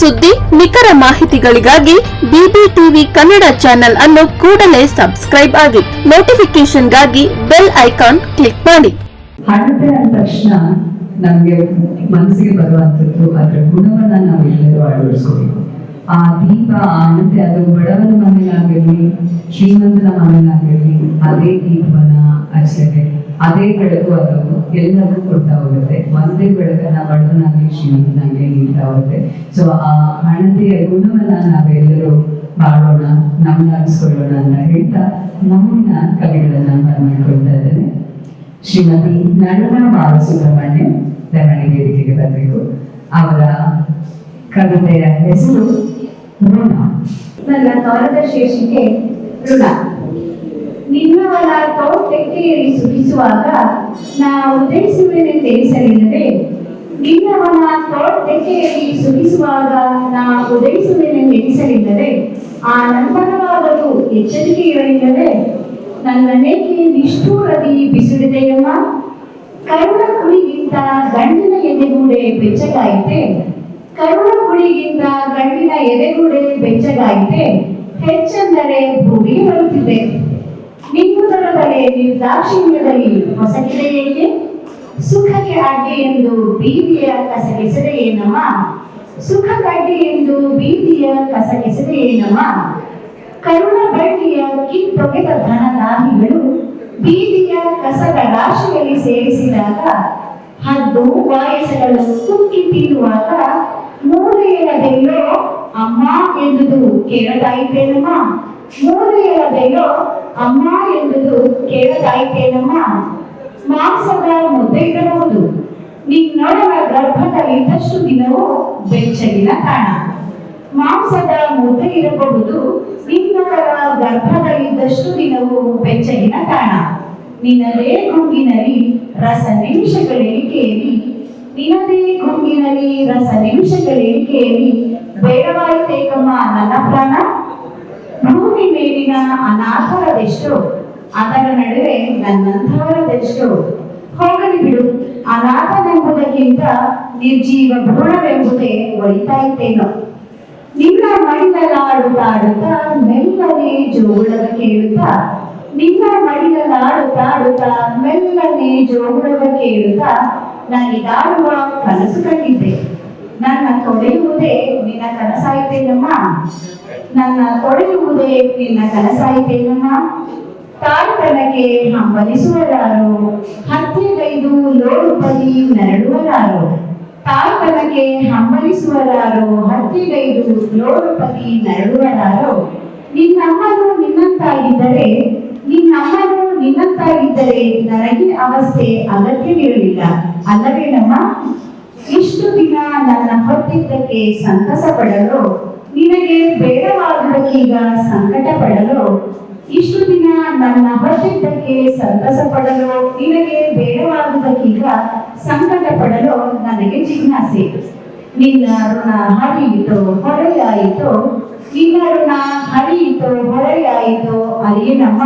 ಸುದ್ದಿ, ನಿಖರ ಮಾಹಿತಿಗಳಿಗಾಗಿ ಬಿಬಿಟಿವಿ ಕನ್ನಡ ಚಾನೆಲ್ ಅನ್ನು ಕೂಡಲೇ ಸಬ್ಸ್ಕ್ರೈಬ್ ಆಗಿ ನೋಟಿಫಿಕೇಶನ್ಗಾಗಿ ಬೆಲ್ ಐಕಾನ್ ಕ್ಲಿಕ್ ಮಾಡಿ. ಹಣತೆ ಅಂದ ತಕ್ಷಣ ನಮ್ಗೆ ಮನಸ್ಸಿಗೆ ಬರುವಂಥದ್ದು, ಅದರ ಗುಣವನ್ನು ನಾವು ಎಲ್ಲರೂ ಅಳವಡಿಸ್ಕೋಬೇಕು ಆ ದೀಪ ಹಣತೆ ಅದು ಬಡವನ ಮನೆಯಾಗಲಿ ಶ್ರೀಮಂತನ ಮನೆಯಾಗಲಿ ಅದೇ ದೀಪನ ಅಷ್ಟೇ ಅದೇ ಬೆಳಕು ಅದು ಎಲ್ಲರಿಗೂ ಕೊಡ್ತಾ ಹೋಗುತ್ತೆ. ಒಂದೇ ಬೆಳಕನ್ನ ಬಡವನಾಗಲಿ, ಶ್ರೀಮಂತನಾಗಲಿ ನೀಡ್ತಾ ಹೋಗುತ್ತೆ. ಸೊ ಆ ಹಣತೆಯ ಗುಣವನ್ನ ನಾವೆಲ್ಲರೂ ಮಾಡೋಣ ಅನ್ಸ್ಕೊಳ್ಳೋಣ ಅಂತ ಹೇಳ್ತಾ ನಮ್ಮನ್ನ ಕವಿಗಳನ್ನ ಮಾಡ್ಕೊಳ್ತಾ ಇದ್ದೇನೆ. ಶ್ರೀಮತಿ ನಳನ ಬಾಲಸುಬ್ರಹ್ಮಣ್ಯ ವೇದಿಕೆಗೆ ಬರಬೇಕು ಅವರ ಕವಿತೆಯ ಹೆಸರು ನನ್ನ ಕವನದ ಶೀರ್ಷಿಕೆ ಋಣ. ನಿನ್ನವನ ತೋಟೆಕ್ಕೆಯಲ್ಲಿ ಸುಖಿಸುವಾಗ ನಾ ಉದಯಿಸುವೆನೆ ತಿಳಿಸಲಿಲ್ಲದೆ ನಿನ್ನವನ ತೋಟೆಕ್ಕೆಯಲ್ಲಿ ಸುಖಿಸುವಾಗ ನಾ ಉದಯಿಸುವೆನೆ ತಿಳಿಸಲಿಲ್ಲದೆ ಆ ನಂತರವಾಗಲು ಎಚ್ಚರಿಕೆ ಇರಲಿಲ್ಲದೆ ನನ್ನನೇಕೆ ನಿಷ್ಠೂರದಿ ಬಿಸಿಡಿದೆಯಮ್ಮ? ಕರುಣ ಕುರಿಗಿಂತ ಗಂಡಿನ ಎದೆಗೂಡೆ ಬೆಚ್ಚಗಾಯಿತೆ? ಕರುಣ ಕುಳಿಗಿಂತ ಗಂಡಿನ ಎದೆಗೂಡೆ ಬೆಚ್ಚಗಾಯಿತೆ. ಹೆಚ್ಚೆಂದರೆ ಭೂಮಿಗೆ ಬರುತ್ತಿದೆ ನಿಮ್ಮುದರದಲ್ಲಿ ನಿರ್ದಾಕ್ಷಿಣ್ಯದಲ್ಲಿ ಹೊಸಗಿದೆ ಏಕೆ? ಸುಖಕ್ಕೆ ಅಡ್ಡಿ ಎಂದು ಬೀದಿಯ ಕಸಗೆಸದೆ ಏನಮ್ಮ? ಸುಖಕ್ಕಡ್ಡಿ ಎಂದು ಬೀದಿಯ ಕಸಗೆಸದೆ ಏನಮ್ಮ? ಕರುಣ ಬಳ್ಳಿಯ ಕಿತ್ತೊಗೆದ ಧನದಾಹಿಗಳು ಬೀದಿಯ ಕಸದ ರಾಶಿಯಲ್ಲಿ ಸೇರಿಸಿದಾಗ ಹದ್ದು, ವಾಯಸಗಳು ಕುಕ್ಕಿ ತಿನ್ನುವಾಗ ಮೂಲೆಯಲ್ಲದೆಲ್ಲೋ ಅಮ್ಮ ಎಂದುದು ಕೇಳದಾಯಿತೇನಮ್ಮ? ಮೂಲೆಯಲ್ಲದೆಲ್ಲೋ ಅಮ್ಮ ಎಂದುದು ಕೇಳದಾಯಿತೇನಮ್ಮ? ಮಾಂಸದ ಮುದ್ದೆ ಇರಬಹುದು. ನಿನ್ನೊಡನ ಗರ್ಭದಲ್ಲಿದ್ದಷ್ಟು ದಿನವೂ ಬೆಚ್ಚಗಿನ ತಾಣ. ಮಾಂಸದ ಮುದ್ದೆ ಇರಬಹುದು. ನಿನ್ನೊಡಲ ಗರ್ಭದಲ್ಲಿದ್ದಷ್ಟು ದಿನವೂ ಬೆಚ್ಚಗಿನ ಕಾಣ ನಿನ್ನದೇ ಗುಂಗಿನಲ್ಲಿ ರಸ ನಿಮಿಷಗಳೆಣಿಕೆಯಲ್ಲಿ ನಿನ್ನದೇ ಗುಂಗಿನಲ್ಲಿ ರಸ ನಿಮಿಷಗಳೆಣಿಕೆಯಲ್ಲಿ ಬೇಡವಾಯಿತೇಕಮ್ಮ ನನ್ನ ಪ್ರಾಣ? ಭೂಮಿ ಮೇಲಿನ ಅನಾಥರದೆಷ್ಟು? ಅದರ ನಡುವೆ ನನ್ನಂಥವರದೆಷ್ಟು? ಹೋಗಲಿ ಬಿಡು. ಅನಾಥನೆಂಬುದಕ್ಕಿಂತ ನಿರ್ಜೀವ ಭ್ರೂಣವೆಂಬುದೇ ಒಳಿತಾಯಿತೇನೋ ನಿನ್ನ ಮಡಿಲಲಾಡುತ್ತಾಡುತ್ತಾ, ಮೆಲ್ಲನೆ ಜೋಗುಳದ ಕೇಳುತ್ತಾ, ನಿನ್ನ ಮಡಿಲಲಾಡುತ್ತಾಡುತ್ತಾ, ಮೆಲ್ಲನೆ ಜೋಗುಳದ ಕೇಳುತ್ತಾ ನನಗಾಡುವ ಕನಸು ಕಂಡಿದ್ದೆ. ನನ್ನ ತೊಡೆಯುವುದೇ ನಿನ್ನ ಕನಸಾಯಿತೇನಮ್ಮ ನನ್ನ ತೊಡೆಯುವುದೇ ನಿನ್ನ ಕನಸಾಯಿತೇನಮ್ಮ ತಾಯ್ತನಕ್ಕೆ ಹಂಬಲಿಸುವರಾರು, ಹತ್ಯೆಗೈದು ಬಲಿ ನರಳುವರಾರು. ತಾಯ್ತನಕ್ಕೆ ಹಂಬಲಿಸುವರಾರು, ಹತ್ಯೆಗೈದು ಬಲಿ ನರಳುವರಾರು. ನಿನ್ನಮ್ಮನು ನಿನ್ನಂತಾಗಿದ್ದರೆ ನಿನ್ನಮ್ಮನು ನಿನ್ನಂತಾಗಿದ್ದರೆ ನನಗೆ ಅವಸ್ಥೆ ಅಗತ್ಯವಿರಲಿಲ್ಲ. ಅಲ್ಲವೇನಮ್ಮ ಇಷ್ಟು ದಿನ ನನ್ನ ಹೊತ್ತಿದ್ದಕ್ಕೆ ಸಂತಸ ಪಡಲು ನಿನಗೆ ಬೇಡವಾದುದಕ್ಕೀಗ ಸಂಕಟ ಪಡಲು ಇಷ್ಟು ದಿನ ನನ್ನ ಹೊತ್ತಿದ್ದಕ್ಕೆ ಸಂತಸ ಪಡಲು ನಿನಗೆ ಬೇಡವಾದುದಕ್ಕೀಗ ಸಂಕಟ ಪಡಲು ನನಗೆ ಜಿಜ್ಞಾಸೆ. ನಿನ್ನ ಋಣ ಹರಿಯಿತು ಹೊರೆಯಾಯಿತು ನಿನ್ನ ಋಣ ಹರಿಯಿತು, ಹೊರೆಯಾಯಿತು ಅರಿಯನಮ್ಮ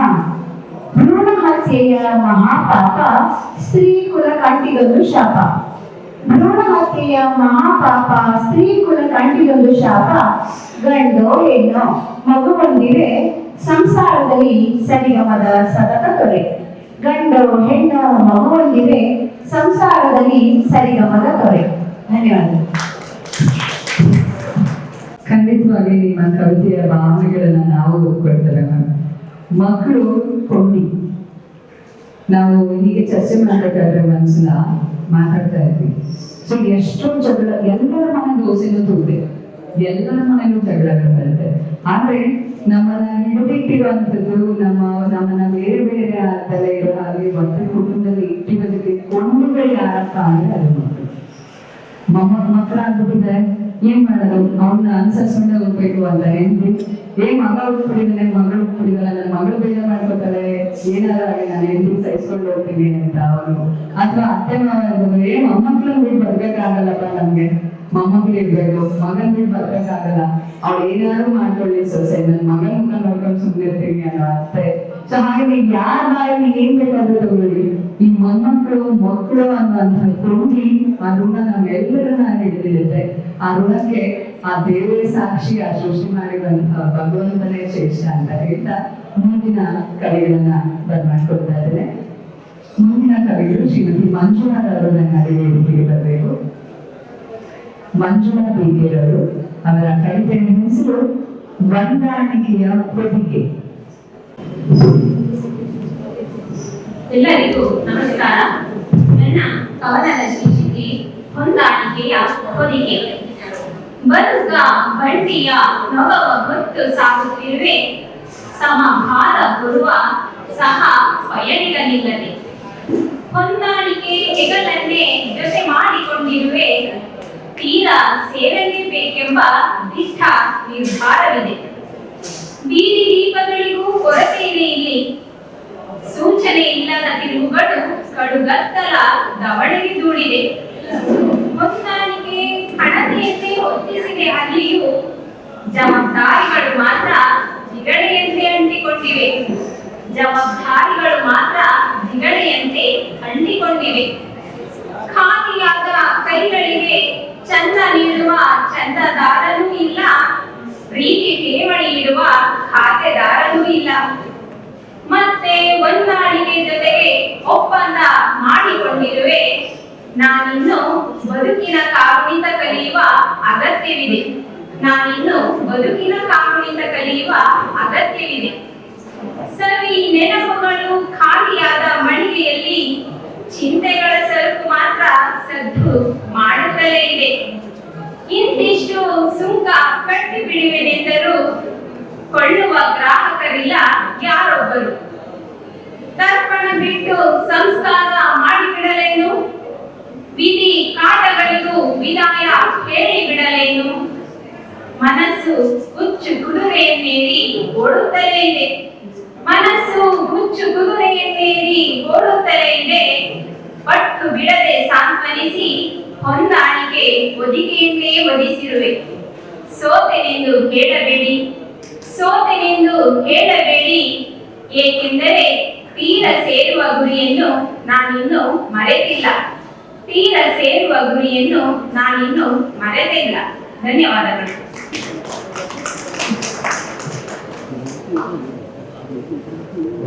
ಭ್ರೂಣ ಹತ್ಯೆಯ ಮಹಾಪಾಪ, ಸ್ತ್ರೀ ಕುಲ ಕಂಟಿಗೊಂದು ಶಾಪ. ಭ್ರೂಣ ಹತ್ಯೆಯ ಮಹಾಪಾಪ, ಸ್ತ್ರೀ ಕುಲ ಕಂಟಿಗೊಂದು ಶಾಪ. ಗಂಡು, ಹೆಣ್ಣು, ಮಗು ಬಂದಿದೆ, ಸಂಸಾರದಲ್ಲಿ ಸರಿಗಮದ ಸತತ ತೊರೆ. ಗಂಡು, ಹೆಣ್ಣು, ಮಗು ಬಂದಿದೆ, ಸಂಸಾರದಲ್ಲಿ ಸರಿಗಮದ ತೊರೆ. ಧನ್ಯವಾದ ಖಂಡಿತವಾಗಿ ನಿಮ್ಮ ಕವಿತೆಯ ಭಾವನೆಗಳನ್ನ ನಾವು ಒಪ್ಕೊಳ್ತೇವೆ ಮ್ಯಾಮ್. ಮಕ್ಕಳು ಕೊಂಡಿ. ನಾವು ಹೀಗೆ ಚರ್ಚೆ ಮಾಡ್ಬೇಕಾದ್ರೆ ಮನ್ಸನ್ನ ಮಾತಾಡ್ತಾ ಇದ್ವಿ. ಸೊ ಎಷ್ಟೊಂದು ಜಗಳ, ಎಲ್ಲರ ಮನೆ ದೋಸೆನೂ ತುಂಬಿದೆ ಎಲ್ಲರ ಮನೆಯಲ್ಲೂ ಜಗಳಗಳು ಬರುತ್ತೆ. ಆದ್ರೆ ನಮ್ಮನ್ನ ಹಿಡಿದಿಟ್ಟಿರುವಂಥದ್ದು ನಮ್ಮ, ನಮ್ಮನ್ನ ಬೇರೆ ಬೇರೆ ತಲೆ ಇರೋ ಹಾಗೆ ಒಂದು ಕುಟುಂಬದಲ್ಲಿ ಇಟ್ಟಿರೋದಕ್ಕೆ ಕೊಂಡುಗಳು ಯಾರಪ್ಪ ಅಂದ್ರೆ ಅದು ಮಕ್ಕಳು. ಮೊಮ್ಮ ಮಕ್ಕಳಾಗ್ಬಿಟ್ಟಿದ್ರೆ ಏನ್ ಮಾಡೋದು? ಅವ್ನ ಅನುಸರಿಸ್ಕೊಂಡೆ ಹೋಗ್ಬೇಕು ಅಂತ ಹೆಂಡ್ತಿ ಏ ಮಗ ಹುಟ್ಬಿಟ್ಟಿದ್ದಾನೆ ಮಗಳು ಹುಟ್ಬಿಟ್ಟಿದ್ದಾಳೆ ನನ್ನ ಮಗಳು ಬೇಜಾರ್ ಮಾಡ್ಕೊತಾಳೆ ಏನಾದ್ರು ಆಗಿ ನಾನು ಹೆಂಡ್ತಿ ಸಹಿಸ್ಕೊಂಡು ಹೋಗ್ತೀನಿ ಅಂತ ಅವನು ಅಥವಾ ಅತ್ತೆ ಮಾವ ಏನ್ ಮೊಮ್ಮಕ್ಳು ಬಿಟ್ಟು ಬರ್ಬೇಕಾಗಲ್ಲಪ್ಪ ನಮ್ಗೆ? ಮೊಮ್ಮಕ್ಳು ಇರ್ಬೇಕು. ಮಗನ್ ಬಿಟ್ಟು ಬರ್ಬೇಕಾಗಲ್ಲ. ಅವ್ಳು ಏನಾದ್ರು ಮಾಡ್ಕೊಳ್ಳಿ ಸೊಸೆ. ನನ್ ಮಗನ್ ಮುಖ ನೋಡ್ಕೊಂಡು ಸುಮ್ಮನೆ ಇರ್ತೀನಿ ಅನ್ನೋ ಅತ್ತೆ ಸೊ ಹಾಗೆ ನೀವು ಯಾರ ಬಾಯಲ್ಲಿ ಏನ್ ಬೇಕಾದ್ರೂ ತಗೊಳ್ಳಿ. ಈ ಮೊಮ್ಮಕ್ಕಳು, ಮಕ್ಕಳು ಅನ್ನುವಂಥ ಕೊಂಡಿ ಆ ಋಣ ನಮ್ಮೆಲ್ಲರನ್ನ ಹಿಡಿದಿರುತ್ತೆ. ಆ ಋಣಕ್ಕೆ ಆ ದೇವರೇ ಸಾಕ್ಷಿ, ಆ ಸೃಷ್ಟಿ ಮಾಡಿರುವಂತಹ ಭಗವಂತನೇ ಶ್ರೇಷ್ಠ ಅಂತ ಹೇಳ್ತಾ ಮುಂದಿನ ಕವಿಗಳನ್ನ ಬರ್ಮಾಡ್ಕೊಳ್ತಾ ಇದ್ದೇನೆ. ಮುಂದಿನ ಕವಿಗಳು ಶ್ರೀಮತಿ ಮಂಜುಳಾ ಅವರು ನನ್ನ ವೇದಿಕೆಗೆ ಬರಬೇಕು. ಮಂಜುಳಾ ಬೀಗೇರವರು ಅವರ ಕವಿತೆಯ ಹೆಸರು ಹೊಂದಾಣಿಕೆಯ ಹೊದಿಕೆ ಎಲ್ಲರಿಗೂ ನಮಸ್ಕಾರ. ನನ್ನ ಕವನದ ಶೀರ್ಷಿಕೆ ಹೊಂದಾಣಿಕೆಯ ಹೊದಿಕೆ? ಬದುಕ ಬಂಡಿಯ ನವವ ಗೊತ್ತು ಸಾಗುತ್ತಿರುವೆ. ಸಮಭಾರ ಬರುವ ಸಹ ಪಯಣಿಗನಿಲ್ಲದೆ ಹೊಂದಾಣಿಕೆ ಹೆಗಲನ್ನೇ ಜೊತೆ ಮಾಡಿಕೊಂಡಿರುವೆ. ತೀರ ಸೇರಲೇಬೇಕೆಂಬ ದಿಟ್ಟ ನಿರ್ಧಾರವಿದೆ. ಬೀದಿ ದೀಪಗಳಿಗೂ ಕೊರತೆಯಿದೆ ಇಲ್ಲಿ. ಸೂಚನೆ ಇಲ್ಲದ ತಿರುವುಗಳು ಕಡುಗತ್ತಲ ದವಡೆಗೆ ದೂಡಿದೆ. ಹೊಂದಾಣಿಕೆ ಹಣತೆಯಂತೆ ಹೊತ್ತಿಸಿದೆ ಅಲ್ಲಿಯೂ. ಜವಾಬ್ದಾರಿಗಳು ಮಾತ್ರ ಜಿಗಳೆಯಂತೆ ಅಂಟಿಕೊಂಡಿವೆ. ಜವಾಬ್ದಾರಿಗಳು ಮಾತ್ರ ಜಿಗಳೆಯಂತೆ ಅಂಟಿಕೊಂಡಿವೆ. ಖಾಲಿಯಾದ ಕೈಗಳಿಗೆ ಚಂದ ನೀಡುವ ಚಂದದಾರನೂ ಇಲ್ಲ. ಪ್ರೀತಿ ಠೇವಣಿ ಇಡುವ ಖಾತೆದಾರನೂ ಇಲ್ಲ. ಮತ್ತೆ ಹೊಂದಾಣಿಕೆ ಜೊತೆಗೆ ಒಪ್ಪಂದ ಮಾಡಿಕೊಂಡಿರುವೆ. ನಾನಿನ್ನು ಬದುಕಿನ ಕಾಗುಣಿತ ಕಲಿಯುವ ಅಗತ್ಯವಿದೆ. ನಾನಿನ್ನು ಬದುಕಿನ ಕಾಗುಣಿತ ಕಲಿಯುವ ಅಗತ್ಯವಿದೆ. ಸವಿ ನೆನಪುಗಳು ಖಾಲಿಯಾದ ಮಳಿಗೆಯಲ್ಲಿ ಚಿಂತೆಗಳ ಸರಕು ಮಾತ್ರ ಸದ್ದು ಮಾಡುತ್ತಲೇ ಇದೆ. ಇಂತಿಷ್ಟು ಸುಂಕ ಕಟ್ಟಿ ಬಿಡುವೆನೆಂದರೂ ಕೊಳ್ಳುವ ಗ್ರಾಹಕರಿಲ್ಲ ಯಾರೊಬ್ಬರು. ತರ್ಪಣ ಬಿಟ್ಟು ಸಂಸ್ಕಾರ ಮಾಡಿಬಿಡಲೇನು? ವಿಧಿ ಕಾಟಗಳಿಗೂ ವಿದಾಯ ಹೇಳಿಬಿಡಲೇನು? ಮನಸ್ಸು ಹುಚ್ಚು ಕುದುರೆಯನ್ನೇರಿ ಓಡುತ್ತಲೇ ಇದೆ. ಮನಸ್ಸು ಹುಚ್ಚು ಕುದುರೆಯನ್ನೇರಿ ಓಡುತ್ತಲೇ ಇದೆ. ಪಟ್ಟು ಬಿಡದೆ ಸಾಂತ್ವನಿಸಿ ಹೊಂದಾಣಿಕೆ ಒದಿಕೆಯಿಂದಲೇ ಒದಿಸಿರುವೆ ಸೋತೆನೆಂದು ಹೇಳಬೇಡಿ ಸೋತೆನೆಂದು ಹೇಳಬೇಡಿ ಏಕೆಂದರೆ ತೀರ ಸೇರುವ ಗುರಿಯನ್ನು ನಾನಿನ್ನು ಮರೆತಿಲ್ಲ. ತೀರ ಸೇರುವ ಗುರಿಯನ್ನು ನಾನಿನ್ನು ಮರೆತಿಲ್ಲ. ಧನ್ಯವಾದಗಳು.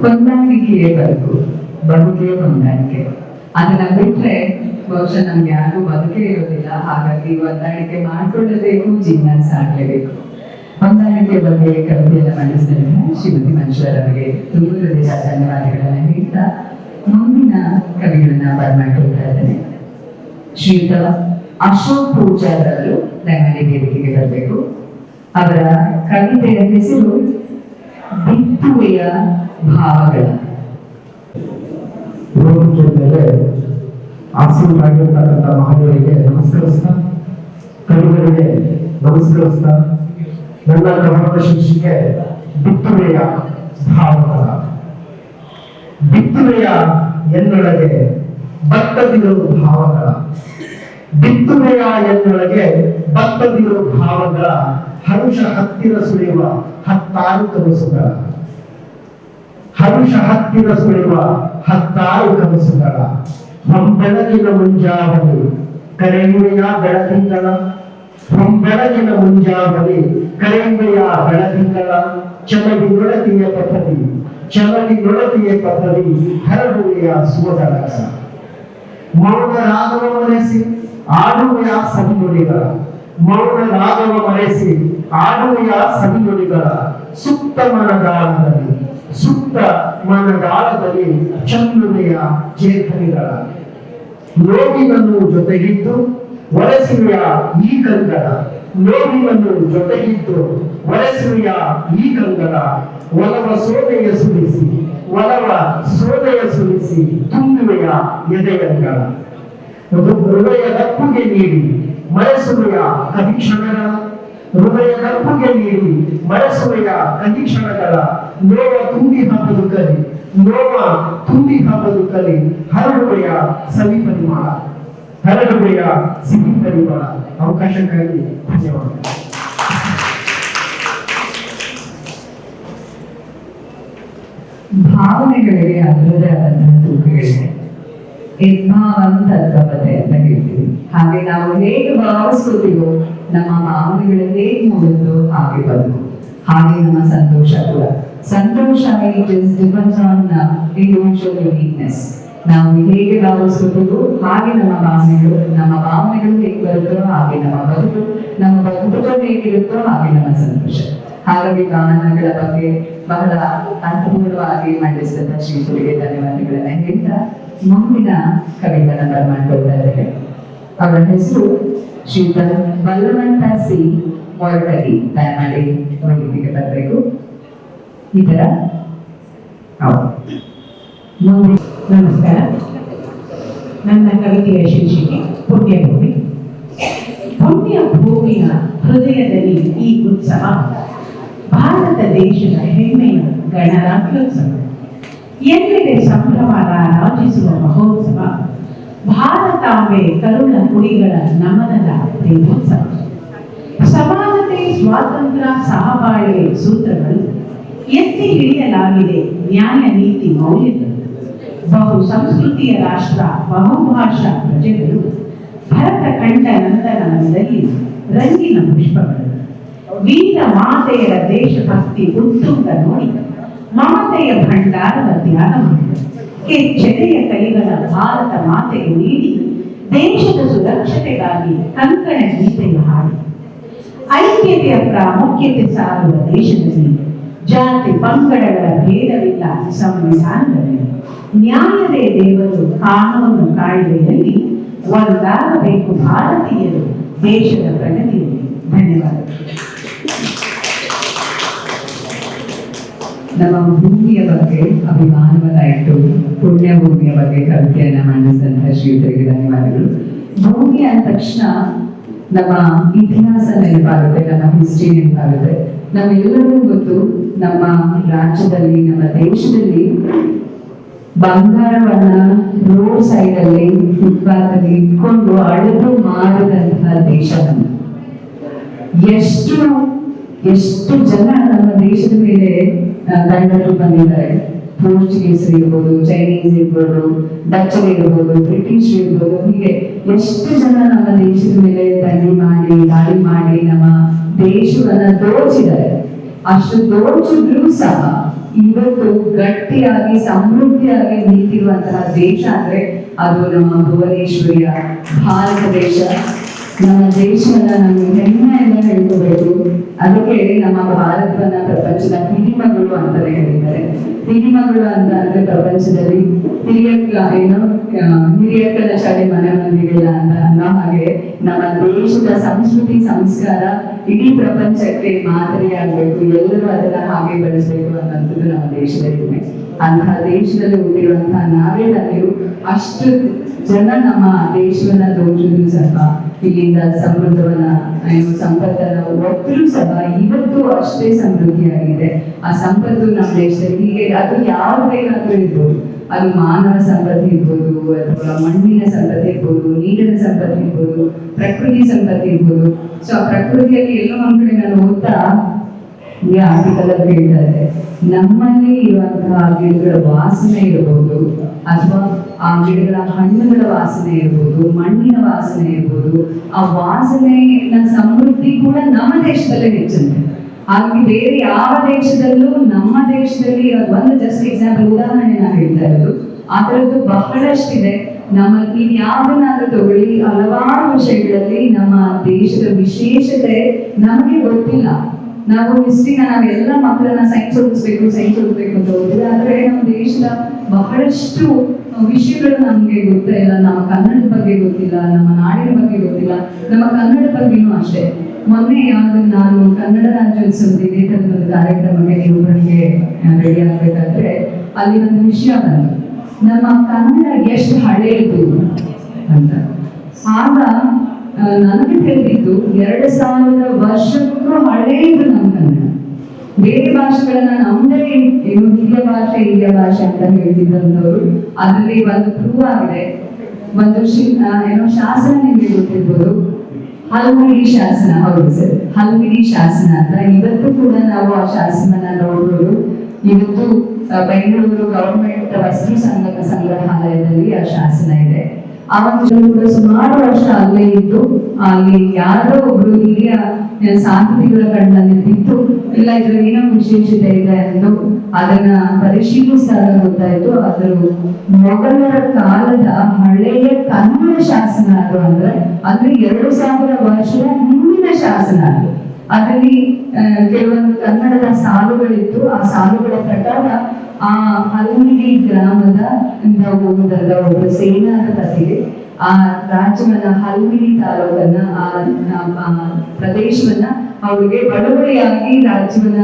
ಹೊಂದಾಣಿಕೆಯೇ ಬರಬೇಕು. ಬದುಕೇ ಹೊಂದಾಣಿಕೆ. ಅದನ್ನ ಬಿಟ್ರೆ ಬಹುಶಃ ನಮ್ಗೆ ಯಾರಿಗೂ ಬದುಕೇ ಇರೋದಿಲ್ಲ. ಹಾಗಾಗಿ ಹೊಂದಾಣಿಕೆ ಮಾಡ್ಕೊಳ್ಳಬೇಕು, ಜೀವನ ಸಾಗಲೇಬೇಕು. ಹೊಂದಾಣಿಕೆ ಬಗ್ಗೆ ಕವಿತೆಯನ್ನು ಮಂಡಿಸಿದ್ರೆ ಶ್ರೀಮತಿ ಮನುಷ್ಯರ ಅವರಿಗೆ ತುಂಬ ಹೃದಯ ಧನ್ಯವಾದಗಳನ್ನ ಹೇಳ್ತಾ ಮುಂದಿನ ಕವಿಗಳನ್ನ ಬರ್ಮಾಡ್ಕೊಳ್ತಾ ಇದ್ದೇನೆ. ಶ್ರೀಯುತ ಅಶೋಕ್ ಪೂಜಾರ್ ಅವರು ನಮ್ಮಲ್ಲಿ ವೇದಿಕೆಗೆ ಬರಬೇಕು. ಅವರ ಕವಿತೆಯ ಹೆಸರು ಬಿತ್ತುವೆಯ ಭಾವಗಳ. ಆಸೀನರಾಗಿರ್ತಕ್ಕಂಥ ಮಹಾದೇವರಿಗೆ ನಮಸ್ಕರಿಸ್ತಾ, ಕವಿಗಳಿಗೆ ನಮಸ್ಕರಿಸ್ತಾ, ನನ್ನ ಕನ್ನಡ ಶಿಕ್ಷೆಗೆ ಬಿತ್ತುವೆಯ ಭಾವಕರ ಬಿತ್ತುವೆಯ ಎನ್ನೊಳಗೆ ಭತ್ತದಿರೋ ಭಾವಗಳ. ಬಿತ್ತುವೆಯ ಎನ್ನೊಳಗೆ ಭತ್ತದಿರೋ ಭಾವಗಳ. ಹರುಷ ಹತ್ತಿರ ಸುಳಿಯುವ ಹತ್ತಾರು ಕನಸುಗಳ. ಹರುಷ ಹತ್ತಿರ ಸುಳಿಯುವ ಹತ್ತಾರು ಕನಸುಗಳ. ಬೆಳಗಿನ ಮುಂಜಾವನೆ ಕರೆಯುವೆಯ ಬೆಳದಿಂಗಳ ಬೆಳಗಿನ ಮುಂಜಾವನೆ ಕರೆಯುವೆಯ ಬೆಳದಿಂಗಳ ಚಲಗಿ ನೊಳತಿಯ ಪಥದಿ ಚಲಗಿ ಹರಡುವೆಯ ಸುವದಳಗಳ ಮೌನ ರಾಗವ ಮರೆಸಿ ಆಡುವೆಯ ಮೌನ ರಾಗವ ಮರೆಸಿ ಆಡುವೆಯ ಸವಿನುಡಿಗಳ ಸುಪ್ತ ಮನಗಾಳದಲ್ಲಿ ಸುಪ್ತ ಮನಗಾಲದಲ್ಲಿ ಚಂದ್ರನೆಯ ಚೇತನಿಗಳ ನೋವಿನನ್ನು ಜೊತೆಗಿದ್ದು ಒರೆಸುವೆಯ ಈ ಕಂಗಳ ನೋವಿನನ್ನು ಜೊತೆಗಿದ್ದು ಒರೆಸುವೆಯ ಈ ಕಂಗಳ ಒಲವ ಸೋದೆಯ ಸುರಿಸಿ, ಒಲವ ಸೋದೆಯ ಸುರಿಸಿ ತುಂಬುವೆಯ ಎದೆಯಂಗಳ. ಹೃದಯ ದಪ್ಪುಗೆ ನೀಡಿ ಮರೆಸುವೆಯ ಕವಿಕ್ಷಣಗಳ ಹೃದಯ ದಪ್ಪುಗೆ ನೀಡಿ ಮನಸ್ಸುವೆಯ ಕವಿಕ್ಷಣಗಳ ನೋವ ತುಂಬಿ ಹಬ್ಬದು ಕಲಿ ನೋವ ತುಂಬಿ ಹಬ್ಬದು ಕಲಿ ಹರಡುವೆಯ ಸಮೀಪ ಪರಿಮಳ ಹರಡುವೆಯ ಸಿಹಿ ಪರಿಮಳ ಅವಕಾಶಕ್ಕಾಗಿ ಧನ್ಯವಾದ ಭಾವನೆಗಳಿಗೆ ಅದರದೇ ಆದಂತಹ ತೂಕಗಳಿದೆ ಯದ್ಭಾವಂತದ್ಭವತೆ ಅಂತ ಹೇಳ್ತೀವಿ ಹಾಗೆ ನಾವು ಹೇಗೆ ಭಾವಿಸ್ಕೋತೀವೋ ನಮ್ಮ ಭಾವನೆಗಳು ಹೇಗೆ ಮೂಡುತ್ತೋ ಹಾಗೆ ಬಂದು. ಹಾಗೆ ನಮ್ಮ ಸಂತೋಷ ಕೂಡ. ಸಂತೋಷ it is depends on individual uniqueness ನಾವು ಹೇಗೆ ಭಾವಿಸ್ಕೋತೀವೋ ಹಾಗೆ ನಮ್ಮ ಭಾವನೆಗಳು ನಮ್ಮ ಭಾವನೆಗಳು ಹೇಗೆ ಬರುತ್ತೋ ಹಾಗೆ ನಮ್ಮ ಬದುಕು, ನಮ್ಮ ಬದುಕುಗಳು ಹೇಗಿರುತ್ತೋ ಹಾಗೆ ನಮ್ಮ ಸಂತೋಷ. ಹಾಗಾಗಿ ಭಾವನೆಗಳ ಬಗ್ಗೆ ಬಹಳ ಅರ್ಥಪೂರ್ಣವಾಗಿ ಮಂಡಿಸಿದ ಶ್ರೀಪುರಿಗೆ ಧನ್ಯವಾದಗಳನ್ನ ಹೇಳ್ತಾ ಮುಂದಿನ ಕವಿತನ ಬರ್ಮಾಡ್ಕೊಳ್ತಾ ಇದ್ದಾರೆ ಅವರ ಹೆಸರು ಶ್ರೀಯುತ ಬಲವಂತ ಸಿ ಮೊರಟಗಿ. ದಯಮಾಡಿ ವೇದಿಕೆಗೆ ಬರಬೇಕು. ಈ ನಮಸ್ಕಾರ. ನನ್ನ ಕವಿತೆಯ ಶೀರ್ಷಿಕೆ, ಪುಣ್ಯಭೂಮಿ. ಪುಣ್ಯ ಭೂಮಿಯ ಹೃದಯದಲ್ಲಿ ಈ ಉತ್ಸವ. ಭಾರತ ದೇಶದ ಹೆಮ್ಮೆಯ ಗಣರಾಜ್ಯೋತ್ಸವ. ಎಲ್ಲೆಡೆ ಸಂಭ್ರಮ ರಾಜಿಸುವ ಮಹೋತ್ಸವ? ಭಾರತಾಂಬೆ ಕರುಣ ಕುಡಿಗಳ ನಮನದ ದೀಪೋತ್ಸವ. ಸಮಾನತೆ, ಸ್ವಾತಂತ್ರ್ಯ, ಸಹಬಾಳ್ವೆ ಸೂತ್ರಗಳು ಎತ್ತಿ ಹಿಡಿಯಲಾಗಿದೆ ನ್ಯಾಯ ನೀತಿ ಮೌಲ್ಯಗಳು. ಬಹು ಸಂಸ್ಕೃತಿಯ ರಾಷ್ಟ್ರ, ಬಹುಭಾಷಾ ಪ್ರಜೆಗಳು, ಭರತ ಕಂಡ ನಂದನದಲ್ಲಿ ರಂಗಿನ ಪುಷ್ಪಗಳು. ವೀರ ಮಾತೆಯರ ದೇಶಭಕ್ತಿ ಉತ್ತುಂಗ ನೋಡಿ ಮಾತೆಯ ಭಂಡಾರದ ಧ್ಯಾನ ಮಾಡಿ. ಕೆಚ್ಚೆದೆಯ ಕೈಗಳ ಭಾರತ ಮಾತೆಗೆ ನೀಡಿ, ದೇಶದ ಸುರಕ್ಷತೆಗಾಗಿ ಕಂಕಣ ಗೀತೆಯ ಹಾಡಿ. ಐಕ್ಯತೆಯ ಪ್ರಾಮುಖ್ಯತೆ ಸಾರುವ ದೇಶದಲ್ಲಿ ಜಾತಿ ಪಂಗಡಗಳ ಭೇದವಿಲ್ಲ ಸಂವಿಧಾನದಲ್ಲಿ. ನ್ಯಾಯವೇ ದೇವರು ಕಾನೂನು ಕಾಯ್ದೆಯಲ್ಲಿ ಒಂದಾಗಬೇಕು ಭಾರತೀಯರು ದೇಶದ ಪ್ರಗತಿಯಲ್ಲಿ. ಧನ್ಯವಾದಗಳು. ನಮ್ಮ ಭೂಮಿಯ ಬಗ್ಗೆ ಅಭಿಮಾನವನ್ನ ಇಟ್ಟು ಪುಣ್ಯ ಭೂಮಿಯ ಬಗ್ಗೆ ಕವಿತೆಯನ್ನ ಮಂಡಿಸಿದಂತಹ ಶ್ರೀಯುತರಿಗೆ ಧನ್ಯವಾದಗಳು. ಭೂಮಿ ಅಂದ ತಕ್ಷಣ ನಮ್ಮ ಇತಿಹಾಸ ನೆನಪಾಗುತ್ತೆ, ನಮ್ಮ ಹಿಸ್ಟ್ರಿ ನೆನಪಾಗುತ್ತೆ. ನಮ್ಮೆಲ್ಲರಿಗೂ ಗೊತ್ತು, ನಮ್ಮ ರಾಜ್ಯದಲ್ಲಿ, ನಮ್ಮ ದೇಶದಲ್ಲಿ ಬಂಗಾರವನ್ನ ರೋಡ್ ಸೈಡ್ ಅಲ್ಲಿ ಫುಟ್ಪಾತ್ ಅಲ್ಲಿ ಇಟ್ಕೊಂಡು ಅಳೆದು ಮಾರಿದಂತಹ ದೇಶ ನಮ್ಮ ಎಷ್ಟು ಎಷ್ಟು ಜನ ನಮ್ಮ ದೇಶದ ಮೇಲೆ ದಂಡರು ಬಂದಿದ್ದಾರೆ. ಪೋರ್ಚುಗೀಸ್ ಇರ್ಬೋದು ಚೈನೀಸ್ ಇರ್ಬೋದು ಡಚ್ ಇರ್ಬೋದು ಬ್ರಿಟಿಷ್ ಇರ್ಬೋದು, ಹೀಗೆ ಎಷ್ಟು ಜನ ನಮ್ಮ ದೇಶದ ಮೇಲೆ ದಂಡಿ ಮಾಡಿ, ದಾಳಿ ಮಾಡಿ ನಮ್ಮ ದೇಶವನ್ನ ದೋಚಿದ್ದಾರೆ. ಅಷ್ಟು ದೋಚಿದ್ರು ಸಹ ಇವತ್ತು ಗಟ್ಟಿಯಾಗಿ, ಸಮೃದ್ಧಿಯಾಗಿ ನಿಂತಿರುವಂತಹ ದೇಶ ಅಂದ್ರೆ ಅದು ನಮ್ಮ ಭುವನೇಶ್ವರಿಯ ಭಾರತ ದೇಶ. ನಮ್ಮ ದೇಶವನ್ನ ನಾವು ಹೆಮ್ಮೆಯನ್ನು ಹೇಳ್ಕೋಬೇಕು. ಅದಕ್ಕೆ ನಮ್ಮ ಭಾರತವನ್ನ ಪ್ರಪಂಚದ ಹಿರಿಮಗಳು ಅಂತಾನೆ ಹೇಳಿದ್ದಾರೆ. ಹಿರಿಮಗಳು ಅಂತ ಅಂದ್ರೆ ಪ್ರಪಂಚದಲ್ಲಿ ಹಿರಿಯಕ್ಕ ಏನು ಹಿರಿಯಕ್ಕನ ಶಾಲೆ ಮನೆ ಬಂದಿರಲಿಲ್ಲ ಅಂತ ಅನ್ನೋ ಹಾಗೆ ನಮ್ಮ ದೇಶದ ಸಂಸ್ಕೃತಿ, ಸಂಸ್ಕಾರ ಇಡೀ ಪ್ರಪಂಚಕ್ಕೆ ಮಾದರಿಯಾಗಬೇಕು. ಎಲ್ಲರೂ ಅದನ್ನ ಹಾಗೆ ಬೆಳೆಸಬೇಕು ಅನ್ನೋದು ನಮ್ಮ ದೇಶದಲ್ಲಿ ಅಂತ ಅಂತಹ ದೇಶದಲ್ಲಿ ಹುಟ್ಟಿರುವಂತಹ ನಾವೆಲ್ಲರೂ ಅಷ್ಟು ಜನ ನಮ್ಮ ದೇಶವನ್ನ ದೋಚಿದ್ರು ಸಹ ಇಲ್ಲಿಂದ ಸಮೃದ್ಧವನ್ನ ಸಂಪತ್ತನ್ನ ಒತ್ತರೂ ಸಹ ಇವತ್ತು ಅಷ್ಟೇ ಸಮೃದ್ಧಿಯಾಗಿದೆ. ಆ ಸಂಪತ್ತು ನಮ್ಮ ದೇಶದಲ್ಲಿ ಹೀಗೆ, ಅದು ಯಾವ ಬೇಕಾದ್ರೂ ಇರ್ಬೋದು. ಅದು ಮಾನವ ಸಂಪತ್ತು ಇರ್ಬೋದು, ಅಥವಾ ಮಣ್ಣಿನ ಸಂಪತ್ತು ಇರ್ಬೋದು, ನೀರಿನ ಸಂಪತ್ತು ಇರ್ಬೋದು, ಪ್ರಕೃತಿ ಸಂಪತ್ತು ಇರ್ಬೋದು. ಸೊ ಆ ಪ್ರಕೃತಿಯಲ್ಲಿ ಎಲ್ಲೋ ಒಂದ್ ಕಡೆ ನಾನು ಓದ್ತಾ ಈ ಆರ್ಟಿಕಲ್ ಅಲ್ಲಿ ಹೇಳ್ತಾ ಇದೆ ನಮ್ಮಲ್ಲಿ ಇರುವಂತಹ ಗಿಡಗಳ ವಾಸನೆ ಇರಬಹುದು ಅಥವಾ ಆ ಗಿಡಗಳ ಹಣ್ಣುಗಳ ವಾಸನೆ ಇರ್ಬೋದು, ಮಣ್ಣಿನ ವಾಸನೆ ಇರ್ಬೋದು, ಆ ವಾಸನೆಯ ಸಮೃದ್ಧಿ ಕೂಡ ನಮ್ಮ ದೇಶದಲ್ಲೇ ಹೆಚ್ಚಂತೆ. ಹಾಗೆ ಬೇರೆ ಯಾವ ದೇಶದಲ್ಲೂ ನಮ್ಮ ದೇಶದಲ್ಲಿ ಒಂದು ಜಸ್ಟ್ ಎಕ್ಸಾಂಪಲ್ ಉದಾಹರಣೆ ನಾನು ಹೇಳ್ತಾ ಇರೋದು. ಆ ಬಹಳಷ್ಟಿದೆ. ನಮ್ಮ ಇನ್ಯಾವುದನ್ನಾದ್ರೂ ಯಾವ್ದನ್ನಾದ್ರೂ ತಗೊಳ್ಳಿ. ಹಲವಾರು ವಿಷಯಗಳಲ್ಲಿ ನಮ್ಮ ದೇಶದ ವಿಶೇಷತೆ ನಮಗೆ ಗೊತ್ತಿಲ್ಲ. ನಾವು ಹಿಸ್ಟ್ರಿನ ನಾವೆಲ್ಲ ಮಕ್ಕಳನ್ನ ಸೈನ್ಸ್ ಓದಿಸ್ಬೇಕು ಸೈನ್ಸ್ ಓದಿಸ್ಬೇಕು ಅಂತ ಓದಿದ್ರೆ ಆದ್ರೆ ನಮ್ಮ ದೇಶದ ಬಹಳಷ್ಟು ವಿಷಯಗಳು ನಮ್ಗೆ ಗೊತ್ತಿಲ್ಲ ನಮ್ಮ ಕನ್ನಡದ ಬಗ್ಗೆ ಗೊತ್ತಿಲ್ಲ, ನಮ್ಮ ನಾಡಿನ ಬಗ್ಗೆ ಗೊತ್ತಿಲ್ಲ. ನಮ್ಮ ಕನ್ನಡ ಬಗ್ಗೆನೂ ಅಷ್ಟೇ. ಮೊನ್ನೆ ಯಾವ್ದು ನಾನು ಕನ್ನಡ ರಾಜ್ಯೋತ್ಸವದ ಇದೇ ಕಾರ್ಯಕ್ರಮಕ್ಕೆ ನಿರೂಪಣೆಗೆ ರೆಡಿ ಆಗ್ಬೇಕಾದ್ರೆ ಅಲ್ಲಿ ಒಂದು ವಿಷಯ ಬಂತು. ನಮ್ಮ ಕನ್ನಡ ಎಷ್ಟು ಹಳೆಯದು ಅಂತ. ಆಗ ನನಗೆ ತಿಳಿದಿದ್ದು ಎರಡು ಸಾವಿರ ವರ್ಷಕ್ಕೂ ಹಳೆಯದು ನಮ್ಮ ಕನ್ನಡ. ಬೇರೆ ಭಾಷೆಗಳನ್ನ ನಮ್ಮದೇ ಹಿರಿಯ ಭಾಷೆ ಹಿರಿಯ ಭಾಷೆ ಅಂತ ಹೇಳ್ತಿದ್ದಂಥವ್ರು, ಅದರಲ್ಲಿ ಒಂದು ಪ್ರೂವ್ ಆಗಿದೆ. ಒಂದು ಏನೋ ಶಾಸನ ನಿಮಗೆ ಗೊತ್ತಿರ್ಬೋದು ಹಲ್ಮಿಡಿ ಶಾಸನ, ಹೌದು ಸರ್. ಹಲ್ಮಿಡಿ ಶಾಸನ ಅಂತ ಇವತ್ತು ಕೂಡ ನಾವು ಆ ಶಾಸನ ನೋಡ್ಬೋದು. ಇವತ್ತು ಬೆಂಗಳೂರು ಗವರ್ಮೆಂಟ್ ವಸ್ತು ಸಂಗ್ರಹ ಸಂಗ್ರಹಾಲಯದಲ್ಲಿ ಆ ಶಾಸನ ಇದೆ. ಕೂಡ ಸುಮಾರು ವರ್ಷ ಅಲ್ಲೇ ಇದ್ದು, ಅಲ್ಲಿ ಯಾರೋ ಒಬ್ರು ಹಿರಿಯ ಸಾಹಿತಿಗಳ ಕಣ್ಣಲ್ಲಿ ಬಿದ್ದು, ಇಲ್ಲ ಇದ್ರ ಏನೋ ವಿಶೇಷತೆ ಇದೆ ಎಂದು ಅದನ್ನ ಪರಿಶೀಲಿಸಿದಾಗ ಗೊತ್ತಾಯ್ತು, ಅದ್ರ ಮೊಘಲರ ಕಾಲದ ಹಳೆಯ ಕನ್ನಡ ಶಾಸನ ಅದು ಅಂದ್ರೆ ಅಂದ್ರೆ ಎರಡು ಸಾವಿರ ವರ್ಷದ ಹಿಂದಿನ ಶಾಸನ ಅದು. ಅದರಲ್ಲಿ ಕೆಲವೊಂದು ಕನ್ನಡದ ಸಾಲುಗಳಿತ್ತು ಆ ಸಾಲುಗಳ ಪ್ರಕಾರ ಆ ಹಲ್ಮಿಡಿ ಗ್ರಾಮದ ಇಂದ ಹೋಗುವುದಲ್ಲ ಸೇನಾದ ಕಥೆ ಆ ರಾಜ್ಯವನ್ನ ಹಲ್ಮಿಡಿ ತಾಲೂಕನ್ನ ಆ ಪ್ರದೇಶವನ್ನ ಅವರಿಗೆ ಬಳುವಳಿಯಾಗಿ ರಾಜ್ಯವನ್ನ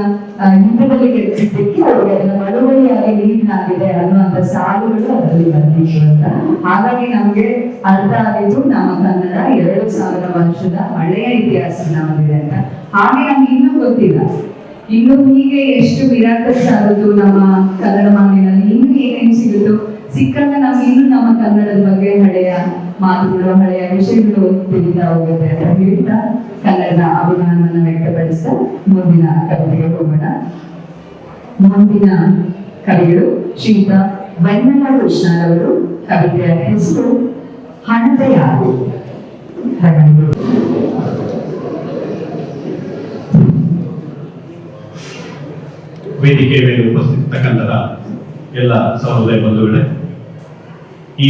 ಹಿಂದದಲ್ಲಿ ಕೆಡಿಸಿದ್ದಕ್ಕೆ ಅವರಿಗೆ ಅದನ್ನ ಬಳುವಳಿಯಾಗಿ ನೀಡಲಾಗಿದೆ ಅನ್ನುವಂತ ಸಾಲುಗಳು ಅದರಲ್ಲಿ ಬಂದಿತ್ತು ಅಂತ. ಹಾಗಾಗಿ ನಮ್ಗೆ ಅರ್ಥ ಆಗಿದ್ದು ನಮ್ಮ ಕನ್ನಡ ಎರಡು ಸಾವಿರ ವರ್ಷದ ಹಳೆಯ ಇತಿಹಾಸ ನಮ್ಮದಿದೆ ಅಂತ. ಹಾಗೆ ನಮ್ಗೆ ಇನ್ನೂ ಗೊತ್ತಿಲ್ಲ. ಇನ್ನು ಹೀಗೆ ಎಷ್ಟು ವಿರಾಕಸ್ ಆಗುತ್ತೋ ನಮ್ಮ ಕನ್ನಡ ಮಣ್ಣಿನಲ್ಲಿ ಇನ್ನು ಏನೇನು ಸಿಗುತ್ತೋ ಸಿಕ್ಕಾಗ ನಾವು ಇನ್ನು ನಮ್ಮ ಕನ್ನಡದ ಬಗ್ಗೆ ಹಳೆಯ ಮಾತುಗಳು, ಹಳೆಯ ವಿಷಯಗಳು ತಿಳಿತಾ ಹೋಗುತ್ತೆ ಅಂತ ಹೇಳ್ತಾ ಕನ್ನಡದ ಅಭಿಮಾನವನ್ನು ವ್ಯಕ್ತಪಡಿಸ್ತಾ ಮುಂದಿನ ಕವಿತೆಗೆ ಹೋಗೋಣ ಮುಂದಿನ ಕವಿಗಳು ಶ್ರೀಯುತ ವೆನ್ನಲ ಕೃಷ್ಣರವರು ಕವಿತೆಯ ಹೆಸರು ಹಣತೆ ಯಾರು. ವೇದಿಕೆ ಮೇಲೆ ಉಪಸ್ಥಿತಕ್ಕಂತಹ ಎಲ್ಲ ಸಹೋದಯ ಬಂಧುಗಳೇ ಈ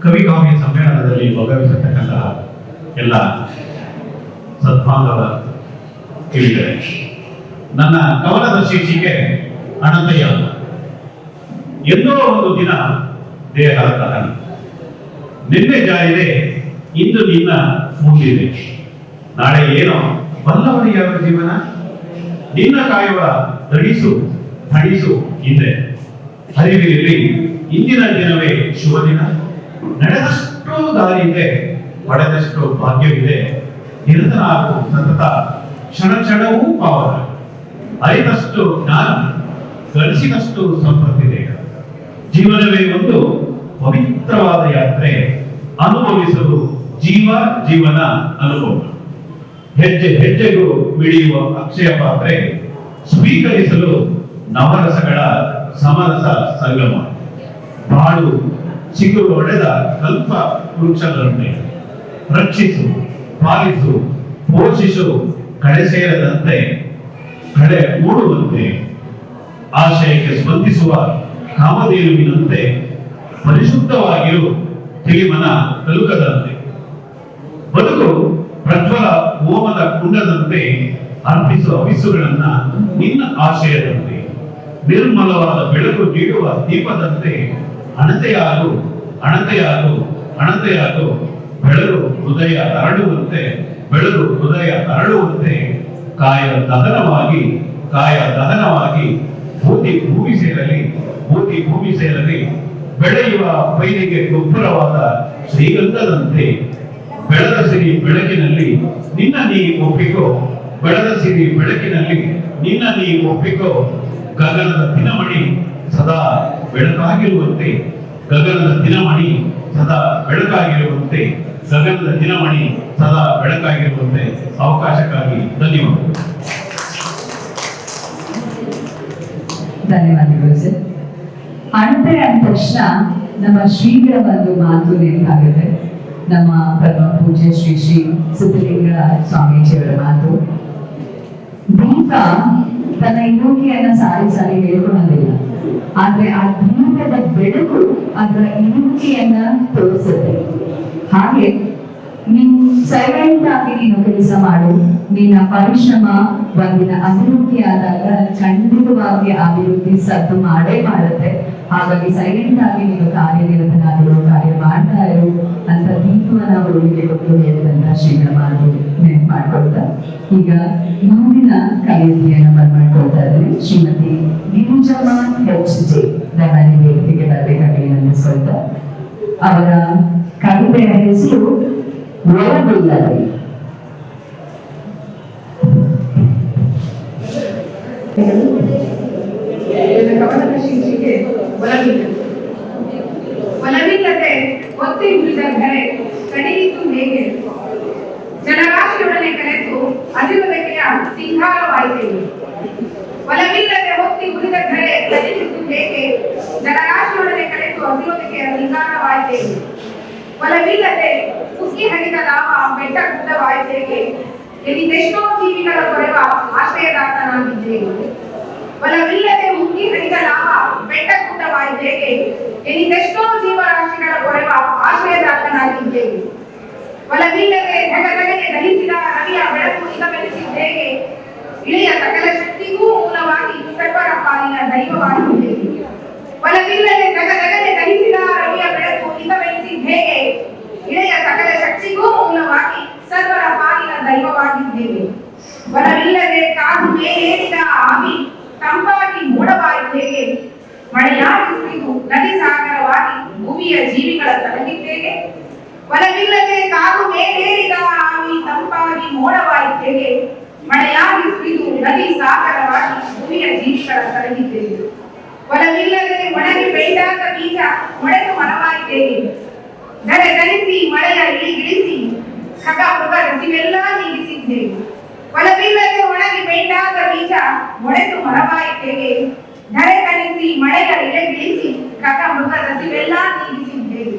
ಕವಿ ಕಾವ್ಯ ಸಮ್ಮೇಳನದಲ್ಲಿ ಭಾಗವಹಿಸತಕ್ಕಂತಹ ಎಲ್ಲ ಸದ್ಭಾಂಧವ ಕೇಳಿದರೆ, ನನ್ನ ಕವನದ ಶೀರ್ಷಿಕೆ ಅನಂತಯ್ಯ ಎಂದೋ ಒಂದು ದಿನ ದಹನ ನಿನ್ನೆ ಜಾರಿದೆ ಇಂದು ನಿನ್ನ ಮುಗಿದಿದೆ ನಾಳೆ ಏನೋ ಬಲ್ಲವರಿಯಾದ ಜೀವನ? ನಿನ್ನ ಕಾಯುವ ದಡಿಸು ಹಣಿಸು ಹಿಂದೆ. ಹರಿವಿರಲಿ ಇಂದಿನ ದಿನವೇ ಶುಭ ದಿನ. ನಡೆದಷ್ಟು ದಾರಿ ಇದೆ, ಪಡೆದಷ್ಟು ಭಾಗ್ಯವಿದೆ. ನಿರಂತರ ಹಾಗೂ ಸತತ, ಕ್ಷಣ ಕ್ಷಣವೂ ಪಾವನ. ಅರಿತಷ್ಟು ಜ್ಞಾನ, ಗಳಿಸಿದಷ್ಟು ಸಂಪತ್ತಿದೆ ಜೀವನವೇ ಒಂದು ಪವಿತ್ರವಾದ ಯಾತ್ರೆ. ಅನುಭವಿಸಲು ಜೀವ, ಜೀವನ ಅನುಭವ. ಹೆಜ್ಜೆ ಹೆಜ್ಜೆಗೂ ಮಿಡಿಯುವ ಅಕ್ಷಯ ಪಾತ್ರೆ. ಸ್ವೀಕರಿಸಲು ನವರಸಗಳ ಸಮರಸ ಸಂಗಮ. ಬಾಳು ಚಿಗುರು ಒಡೆದ ಕಲ್ಪ ವೃಕ್ಷಗಳನ್ನು ರಕ್ಷಿಸು, ಪಾಲಿಸು, ಪೋಷಿಸು, ಕಡೆ ಸೇರದಂತೆ, ಕಡೆ ಮೂಡುವಂತೆ ಆಶಯಕ್ಕೆ ಸ್ಪಂದಿಸುವ ಕಾಮಧೇನುವಿನಂತೆ ಪರಿಶುದ್ಧವಾಗಿರು ತಿಳಿಮನ ತಲುಕದಂತೆ. ಬದುಕು ಪ್ರಜ್ವಲ ಓಮದ ಕುಂಡದಂತೆ ಅರ್ಪಿಸುವ ಹವಿಸುಗಳನ್ನ ನಿನ್ನ ಆಶಯದಂತೆ ನಿರ್ಮಲವಾದ ಬೆಳಕು ನೀಡುವ ದೀಪದಂತೆ ಅಣತೆಯಾಗು ಅಣತೆಯಾಗು ಅಣತೆಯಾಗು, ಬೆಳರು ಹೃದಯ ಅರಳುವಂತೆ, ಬೆಳರು ಹೃದಯ ಅರಳುವಂತೆ, ಕಾಯ ದಹನವಾಗಿ ಕಾಯ ದಹನವಾಗಿ, ಭೂತಿ ಭೂಮಿ ಸೇರಲಿ, ಭೂತಿ ಭೂಮಿ ಸೇರಲಿ, ಬೆಳೆಯುವ ಪೈರಿಗೆ ಗೊಬ್ಬರವಾದ ಶ್ರೀಗಂಧದಂತೆ, ಬೆಳದ ಸಿರಿ ಬೆಳಕಿನಲ್ಲಿ ನಿನ್ನ ನೀ ಒಪ್ಪಿಕೋ, ಬೆಳದ ಸಿರಿ ಬೆಳಕಿನಲ್ಲಿ ನಿನ್ನ ನೀ ಒಪ್ಪಿಕೋ, ಗಗನದ ದಿನಮಣಿ ಸದಾ ಬೆಳಕಾಗಿರುವಂತೆ, ಗಗನದ ದಿನಮಣಿ ಸದಾ ಬೆಳಕಾಗಿರುವಂತೆ, ಗಗನದ ದಿನಮಣಿ ಸದಾ ಬೆಳಕಾಗಿರುವಂತೆ ಅವಕಾಶಕ್ಕಾಗಿ ಧನ್ಯವಾದಗಳು. ಧನ್ಯವಾದಗಳು ಸರ್. ಅಣತೆ ಅಂದ ತಕ್ಷಣ ನಮ್ಮ ಶ್ರೀಗಳ ಒಂದು ಮಾತು ನೆನಪಾಗುತ್ತೆ. ನಮ್ಮ ಪರಮ ಪೂಜೆ ಶ್ರೀ ಶ್ರೀ ಸಿದ್ಧಲಿಂಗ ಸ್ವಾಮೀಜಿಯವರ ಮಾತು. ದೀಪ ತನ್ನ ಇರುವಿಕೆಯನ್ನ ಸಾರಿ ಸಾರಿ ಹೇಳ್ಕೊಳ್ಳೋದಿಲ್ಲ ಆದ್ರೆ ಆ ದೀಪದ ಬೆಳಕು ಅದರ ಇರುವಿಕೆಯನ್ನ ತೋರಿಸುತ್ತೆ. ಹಾಗೆ ನೀನು ಸೈಲೆಂಟ್ ಆಗಿ ನೀನು ಕೆಲಸ ಮಾಡು. ನಿನ್ನ ಪರಿಶ್ರಮ ಒಂದಿನ ಅಭಿವೃದ್ಧಿ ಆದಾಗ ಖಂಡಿತವಾಗಿ ಅಭಿವೃದ್ಧಿ ಸದ್ದು ಮಾಡೇ ಮಾಡುತ್ತೆ. ಹಾಗಾಗಿ ಸೈಲೆಂಟ್ ಆಗಿ ನೀನು ಕಾರ್ಯನಿರತನಾಗಿರು ಕಾರ್ಯ ಮಾಡ್ತಾ ಇರು ಅಂತ ದೀಪವನ್ನ ಹುಡುಗಿಗೆ ಕೊಟ್ಟು ಹೇಳಿದಂತ ಶ್ರೀಗಳ ಮಾತು ನೆನಪು ಮಾಡ್ಕೊಳ್ತಾ ಈಗ ಮುಂದಿನ ಕವಿತೆಯನ್ನು ಬರ್ಮಾಡ್ಕೊಳ್ತಾ ಇದ್ದಾರೆ ಶ್ರೀಮತಿ ಗಿರಿಜಮ್ಮ ಎಚ್ ಜೆ ದಯಮಾಡಿ ವೇದಿಕೆಗೆ ಬರಬೇಕಾಗಿ ಅವರ ಕವಿತೆಯ ಹೆಸರು ಒಳಗೊಳ್ಳದೆ ಕವನದ ಒಲವಿಲ್ಲ ಒಲವಿಲ್ಲದೆ ಒತ್ತಿ ಉಳಿದ ಘರೆ ಕಡಿಯಿತು ಹೇಗೆ ಜನರಾಶಿಯೊಡನೆ ಕಲೆತು ಅಧಿವದಕೆಯ ಸಿಂಗಾರವಾಯಿತು ಒಲವಿಲ್ಲದೆ ಒತ್ತಿ ಉಳಿದ ಘರೆ ಕಡಿಯಿತು ಹೇಗೆ ಜನರಾಶಿಯೊಡನೆ ಕಲೆತು ಹೊಸಿರೋದಕ್ಕೆ ಅಧಿಕಾರವಾಯ್ತೇನೆ ಒಲವಿಲ್ಲದೆ ಉಕ್ಕಿ ಹರಿದ ಲಾಭ ಬೆಟ್ಟ ಗುಡ್ಡವಾಯ್ತೇಗೆ ಎಲ್ಲಿದೆಷ್ಟೋ ಜೀವಿಗಳ ಕೊರೆವ ಆಶ್ರಯದಾತನಾಗಿದ್ದೇನೆ ಒಲವಿಲ್ಲದೆ ಮುಕ್ಕಿ ಹರಿದ ಲಾಭ ಬೆಟ್ಟ ಗುಡ್ಡವಾಯ್ತೇಗೆ ಜೀವರಾಶಿಗಳ ಕೊರೆವ ಆಶ್ರಯದಾತನಾಗಿದ್ದೇನೆ ಒಲವಿಲ್ಲದೆ ಧಗಧಗನೆ ದಹಿಸಿದ ರವಿಯ ಬೆಳಕು ಇಗಮೆನಿಸಿ ಹೇಗೆ ಇಳಿಯ ಸಕಲ ಶಕ್ತಿಗೂ ಮೂಲವಾಗಿ ಸರ್ವರ ಪಾಲಿನ ದೈವವಾಗಿದ್ದೇನೆ ಒಲವಿಲ್ಲದೆ ಧಗಧಗನೆ ದಹಿಸಿದ ರವಿಯ ಬೆಳಕು ಇಗಬೆಲಿಸಿದ್ದೇಗೆ ಇಳೆಯ ಸಕಲ ಶಕ್ತಿಗೂ ಮೂಲವಾಗಿ ಸರ್ವರ ಪಾಲಿನ ದೈವವಾಗಿದ್ದೇವೆ ಒಲವಿಲ್ಲದೆ ಕಾದು ಮೇಲೇರಿದ ಆವಿ ತಂಪಾಗಿ ಮೂಡಬಾರಿ ಮಳೆಯಾಗಿ ಸುರಿದು ನದಿ ಸಾಗರವಾಗಿ ಭೂಮಿಯ ಜೀವಿಗಳ ತಲಗಿದ್ದೇಗೆ ಒಲಗಿಲ್ಲದೆ ಕಾದು ಮೇಲೇರಿದ ಆವಿ ತಂಪಾಗಿ ಮೋಡವಾಯಿದ್ದೇಗೆ ಮಳೆಯಾಗಿ ಸುರಿದು ನದಿ ಸಾಗರವಾಗಿ ಭೂಮಿಯ ಜೀವಿಗಳ ತಲಗಿದ್ದೇವೆ ಒಲಗಿಲ್ಲದೆ ಒಣಗಿ ಬೆಳೆದಾದ ಬೀಜ ಮೊಳೆದು ಮರವಾಯಿದ್ದೇವೆ ಧರೆ ಧರಿಸಿ ಮಳೆಯ ಇಳಿಗಿಳಿಸಿ ಖಗ ಮೃಗ ರಸಿವೆಲ್ಲ ನೀಗಿಸಿದ್ದೇವೆ. ಒಲವಿಲ್ಲದೆ ಒಣಗಿ ಬೆಳೆದಾದ ಬೀಜ ಮೊಳೆದು ಮರವಾಯಿದ್ದೇವೆ ಧರೆ ಕಲಿಸಿ ಮಳೆಯ ಬೀಸಿ ಕಥ ಮೃಗ ರಸಿವೆಲ್ಲ ನೀಗಿಸಿದ್ದೇವೆ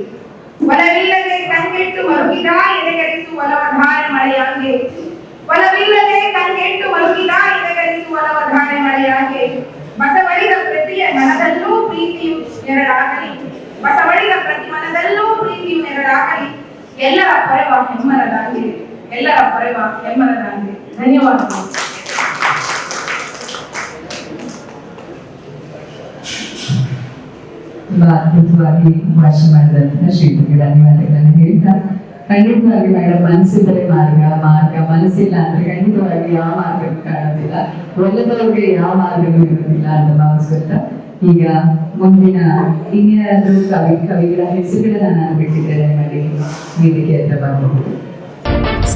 ಒಲವಿಲ್ಲದೆ ಕಂಗೆಟ್ಟು ಮರುಗಿದ ಎದೆಗರಿಸು ಒಲವಧಾರೆ ಮಳೆಯಾಗೆ. ಒಲವಿಲ್ಲದೆ ಕಂಗೆಟ್ಟು ಮರುಗಿದ ಎದೆಗರಿಸು ಒಲವಧಾರೆ ಮಳೆಯಾಗೆ. ಬಸವಳಿದ ಪ್ರತಿಯ ಮನದಲ್ಲೂ ಪ್ರೀತಿಯು ನೆರಳಾಗಲಿ. ಬಸವಳಿದ ಪ್ರತಿ ಮನದಲ್ಲೂ ಪ್ರೀತಿಯು ನೆರಳಾಗಲಿ. ಎಲ್ಲರ ಪರವ ಹೆಮ್ಮರದಾಗಿದೆ. ಎಲ್ಲರ ಪರವ ಹೆಮ್ಮರದಾಗಿದೆ. ಧನ್ಯವಾದಗಳು. ತುಂಬಾ ಅದ್ಭುತವಾಗಿ ಮಾಡಿದಂತಹ ಶ್ರೀಗಳಿಗೆ ಧನ್ಯವಾದಗಳನ್ನು ಹೇಳ್ತಾ ಖಂಡಿತವಾಗಿ ಮೇಡಮ್ ಮಾರ್ಗ ಮಾರ್ಗ ಮನಸ್ಸಿಲ್ಲ ಅಂದ್ರೆ ಖಂಡಿತವಾಗಿ ಯಾವ ಮಾರ್ಗವೂ ಕಾಣೋದಿಲ್ಲ ಒಳ್ಳೆದವ್ರಿಗೆ ಯಾವ ಮಾರ್ಗವೂ ಇರೋದಿಲ್ಲ ಅಂತ ಭಾವಿಸುತ್ತಾ ಈಗ ಮುಂದಿನ ಇನ್ಯಾರಾದ್ರೂ ಕವಿ ಕವಿಗಳ ಹೆಸರುಗಳನ್ನ ನಾನು ಬಿಟ್ಟಿದ್ದೇನೆ ಮಾಡಿ ವೇದಿಕೆ ಅಂತ ಬರಬಹುದು